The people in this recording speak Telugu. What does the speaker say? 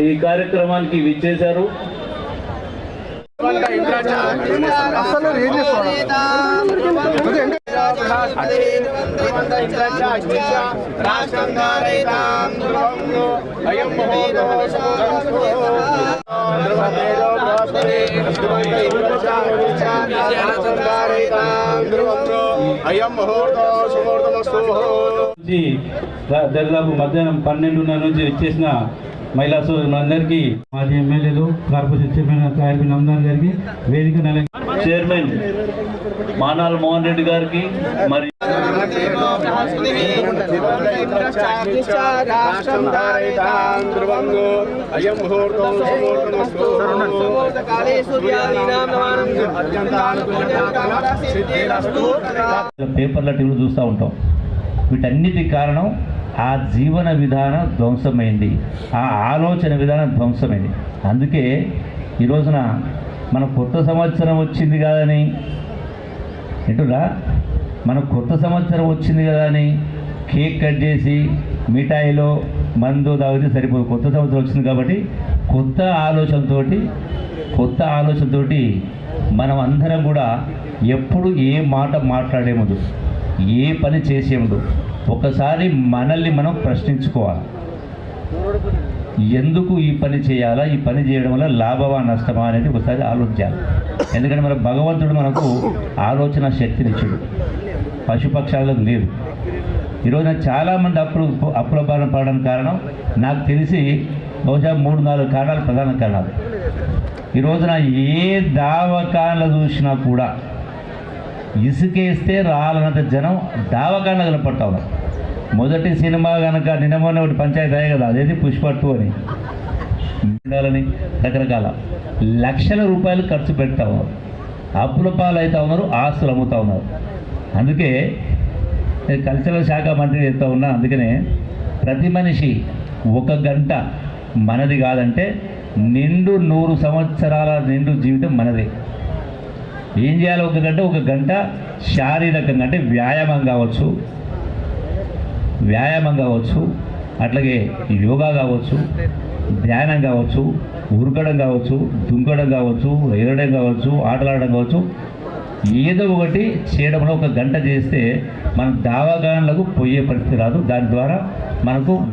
ఈ కార్యక్రమానికి విచ్చేశారు. దాదాపు మధ్యాహ్నం పన్నెండున్నర నుంచి వచ్చేసిన మహిళా సోదరులందరికీ మాజీ ఎమ్మెల్యేలు కార్పొరేషన్ చైర్మన్ కార్పొరేషన్ నమ్దాన్ గారికి వేదిక నెల చైర్మన్ మానాల్ మోహన్ రెడ్డి గారికి మరి పేపర్ల టీవీలు చూస్తూ ఉంటాం. వీటన్నిటి కారణం ఆ జీవన విధానం ధ్వంసమైంది. ఆ ఆలోచన విధానం ధ్వంసమైంది. అందుకే ఈ రోజున మన కొత్త సంవత్సరం వచ్చింది కాదని. ఎటురా మన కొత్త సంవత్సరం వచ్చింది కదా అని కేక్ కట్ చేసి మిఠాయిలో మందు తాగితే సరిపోదు. కొత్త సంవత్సరం వచ్చింది కాబట్టి కొత్త ఆలోచనతోటి కొత్త ఆలోచనతోటి మనం అందరం కూడా ఎప్పుడు ఏ మాట మాట్లాడే ముందు ఏ పని చేసే ముందు ఒకసారి మనల్ని మనం ప్రశ్నించుకోవాలి. ఎందుకు ఈ పని చేయాలా? ఈ పని చేయడం వల్ల లాభమా నష్టమా అనేది ఒకసారి ఆలోచించాలి. ఎందుకంటే మన భగవంతుడు మనకు ఆలోచన శక్తినిచ్చుడు. పశుపక్షాలకు లేదు. ఈరోజు చాలామంది అప్పులు అప్పుల బారిన పడడానికి కారణం నాకు తెలిసి బహుశా మూడు నాలుగు కారణాలు ప్రధాన కారణాలు. ఈ రోజున ఏ దావకాన్లు చూసినా కూడా ఇసుకేస్తే రాలనంత జనం దావకాండ కనపడతా ఉన్నారు మొదటి సినిమా కనుక నిన్నమొన్న ఒకటి పంచాయతీ అయ్యే కదా అదేది పుష్ప టూ అని. ఉండాలని రకరకాల లక్షల రూపాయలు ఖర్చు పెడతా ఉన్నారు అప్పుల పాలు అవుతా ఉన్నారు ఆస్తులు అమ్ముతా ఉన్నారు. అందుకే నేను కల్చరల్ శాఖ మంత్రి చెప్తా ఉన్నా అందుకనే ప్రతి మనిషి ఒక గంట మనది కాదంటే నిండు నూరు సంవత్సరాల నిండు జీవితం మనదే. ఏం చేయాలి ఒక గంట ఒక గంట శారీరకంగా అంటే వ్యాయామం కావచ్చు వ్యాయామం కావచ్చు అట్లాగే యోగా కావచ్చు ధ్యానం కావచ్చు ఉరకడం కావచ్చు దుంకడం కావచ్చు ఎగరడం కావచ్చు ఆటలాడడం కావచ్చు ఏదో ఒకటి చేయడంలో ఒక గంట చేస్తే మన దావాగాన్లకు పోయే పరిస్థితి రాదు. దాని ద్వారా మనకు